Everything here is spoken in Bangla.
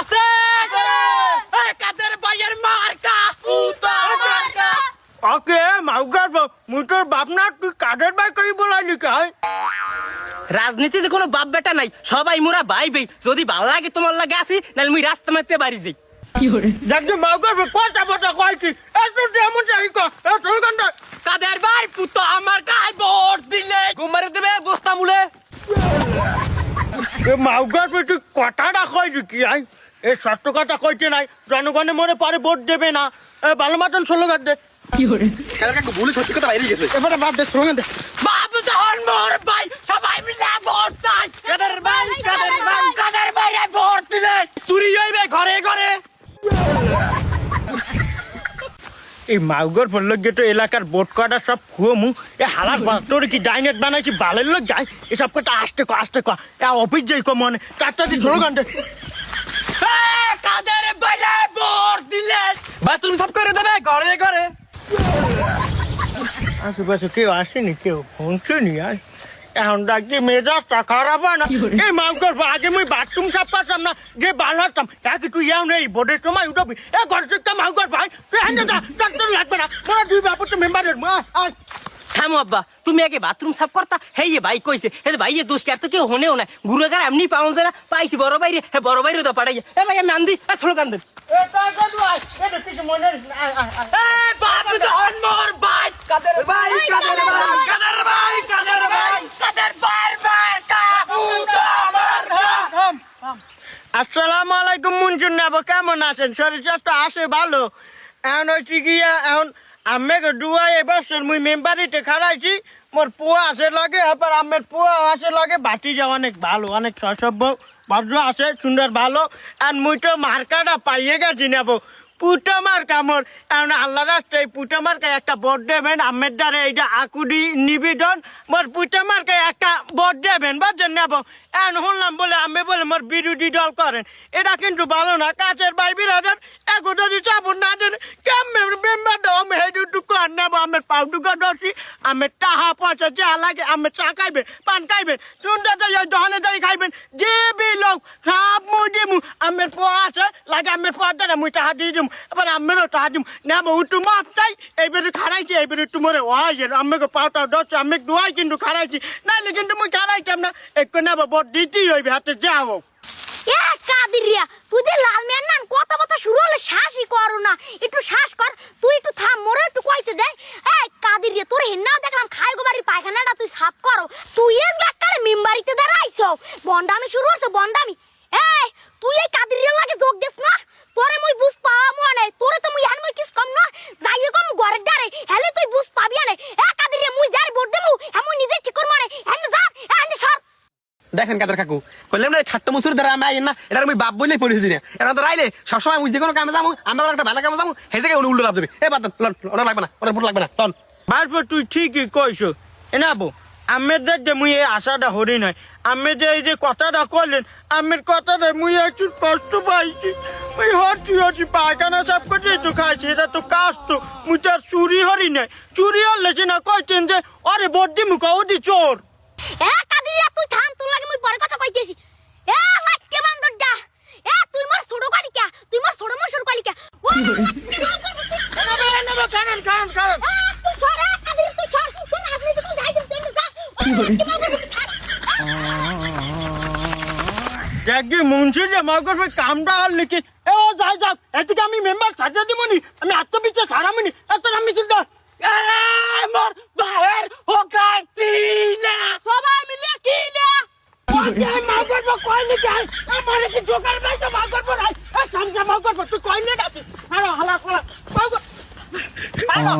আছে কাদের ভাইয়ের মার্কা পুতা মার্কা ওকে মাউকার মুই তোর বাপ না তুই কাদের ভাই কই বলাইলি কাই রাজনীতিতে কোনো বাপ বেটা নাই সবাই মোরা ভাই ভাই। যদি ভালো লাগে তোমার লাগে আসি নাহলে মুই রাস্তা মাপে বাড়ি যাই। দেখছি মাউকার কথা বটা কইছি এত যেমন চাই তোর কান্দা কাদের ভাই পুতো আমার গায়ে ভোট দিলে? ঘুমারে দেবে বস্তা মুলে এ মাউকার তুই কথাটা কইছি কি আই? এ সত্য কথা কইতে নাই। জনগণে মনে পারে ভোট দেবে না। এ ভালো মতন স্লোগান দে। বলে সত্যি কথা বাইরে গেছে। এবারে বাদ দে স্লোগান দে। যখন মোর ভাই সবাই মিলে ভোট চাই কাদের ভাই কাদের ভাই? কাদের ভাই ভোট দিলে? চুরি হইবে ঘরে ঘরে। এই মাউগর ফেলল গেটো এলাকার বোট কটা সব খুয়মু এ হালার তোর কি ডাইনেট বানাইছি বালের লোক যাই এসব কথা আসতে কো আসতে কো। এ অফিস যাই কো মনে। চারটা দিয়ে স্লোগান দে এ, কাদের ভাই ভোট দিলে সাফ সব করে দেবে ঘরে ঘরে। আশেপাশে কেউ আসেনি কেউ পৌঁছেনি আর এখন ডাকছি মেজাজটা খারাপ হয় না। এই মাউগর আগে আমি বাথরুম সাফ করতাম না যে বাল হতাম তাকে তুই যাও নেই বোর্ডের সময় উঠবি? এ ঘর শিখতাম মাউগর ভাই তুই হ্যাঁ লাগবে না। মোরা দুই ব্যাপার তো মেম্বারের আয়। থামো আব্বা তুমি আগে বাথরুম সাফ করতা। হে ইয়ে ভাই কইছে হে ভাই এ দোষ তো কেউ হনেও না গুরুগার এমনি পাউন না পাইছি বড় বাইরে হে বড় বাইরে তো পাঠাই এ ভাই আমি আন্দি মনে ভাই। কাবুতা মার আসসালামু আলাইকুম মুনজুন নেব। কেমন আছেন? শরীর স্বাস্থ্য আসে ভালো? এখন হচ্ছে গিয়া এখন আমি ডুয়াই এবছর মুই মেম্বারিতে খারাইছি মোর পুয়া আসে লাগে, আবার আমের পুয়া আসে লাগে। বাটি যা অনেক ভালো, অনেক সসভ্য, ভদ্র আছে, সুন্দর, ভালো। আর মুই তো মার্কাটা পাইয়ে গেছি নেব পুটো মার্কা মোর এখন আল্লাহ রাস্তায় পুটো মার্কায় একটা ভোট দেবেন আমের দ্বারা এইটা আকুডি নিবেদন। মোর পুটো মার্কায় একটা ভোট দেবেন, বুঝছেন নেব এখন শুনলাম বলে আমি বলে মোর বিরোধী দল করেন। এটা কিন্তু ভালো না, কাছের ভাই বিরাটের এখন যদি চাবুন না দেন, কেমন মেম্বার দম হেঁটুটুকু আর নেব আমের পাউডুকা দর্শি আমের টাহা পয়সা যা লাগে আমের চা খাইবেন পান খাইবেন শুনতে যাই দহনে যাই খাইবেন, যে বি লোক, সব মুই দিমু। আমের পোয়া আছে লাগে আমের দ্বারা মুই টাহা দিয়ে দিম। এবার আমেরও টাহা দিম। নেব উঠু মাপ তাই এইবারে খারাইছি এইবারে তোমারে ওয়াই আমাকে পাউটা দশ আমি দুয়াই কিন্তু খারাইছি নাইলে কিন্তু মুই খারাইতাম না। একটু নেব ভোট দিতেই হইবে, হাতে যাব এ কাদিরিয়া, তুই যে লাল মেয়ার নান কথা কথা শুরু হলে শ্বাসই করো না। একটু শ্বাস কর, তুই একটু থাম, মোরে একটু কইতে দে। এই কাদিরিয়া, তোর হিন্নাও দেখলাম খাই গো বাড়ির পায়খানাটা তুই সাফ করো। তুই এস গাক্কারে মেম্বারিতে দাঁড়াইছো। বন্ডামি শুরু হচ্ছে বন্ডামি। এই তুই এই কাদিরিয়া লাগে যোগ দিস না? তোরে মুই বুঝ পাওয়া মনে তোরে তো মুই হান মুই কিস কম না। যাইয়ে কম ঘরের ডারে হেলে তুই বুঝ পাবি না এ কাদিরিয়া মুই যার ভোট দেমু হ্যাঁ নিজে ঠিক কর মনে হেন যা হেন সর। দেখেন কাদের কাকু কইলাম না খাট্টা মুসুর দ্বারা আমি আইন না। এটা আমি বাপ বললেই পরিস্থিতি না। এটা তো রাইলে সবসময় মুই যে কোনো কামে যাব আমি আবার একটা ভালো কামে যাব সেই জায়গায় উল্টো লাভ দেবে। এ বাদ ওটা লাগবে না ওটা ভোট লাগবে না টন ভাইপো তুই ঠিকই কইছো। এনাবো আমের যে মুই এই আশাটা হরি নয় আমি যে এই যে কথাটা করলেন আমের কথাটা মুই একটু কষ্ট পাইছি। মুই হচ্ছি হচ্ছি পায়খানা সব করছি তো খাইছি, এটা তো কাজ তো। মুই তো আর চুরি হরি নাই। চুরি হলে সে না কইছেন যে, আরে বড্ডি মুখা ওদি চোর কারণ কারণ কারণ তুই সর এ কাদিরিয়া তুই সর তুই আপনি তুই যাই দিন তুই যা দেখি মুন্সি যে মাগর ভাই কামটা হল নাকি এ ও যাই যাক এদিকে আমি মেম্বার সাজা দিবনি আমি আত্মবিশ্বাস হারামিনি। এত আমি চিন্তা মোর ভাইয়ের হোকাই দিলে সবাই মিলে কিলে। মাগর কয় নাকি আমার কি জোগাড় নাই তো মাগর নাই সামজা মাগর তুই কয় নাকি আছিস হালা হালা। হালা মাগর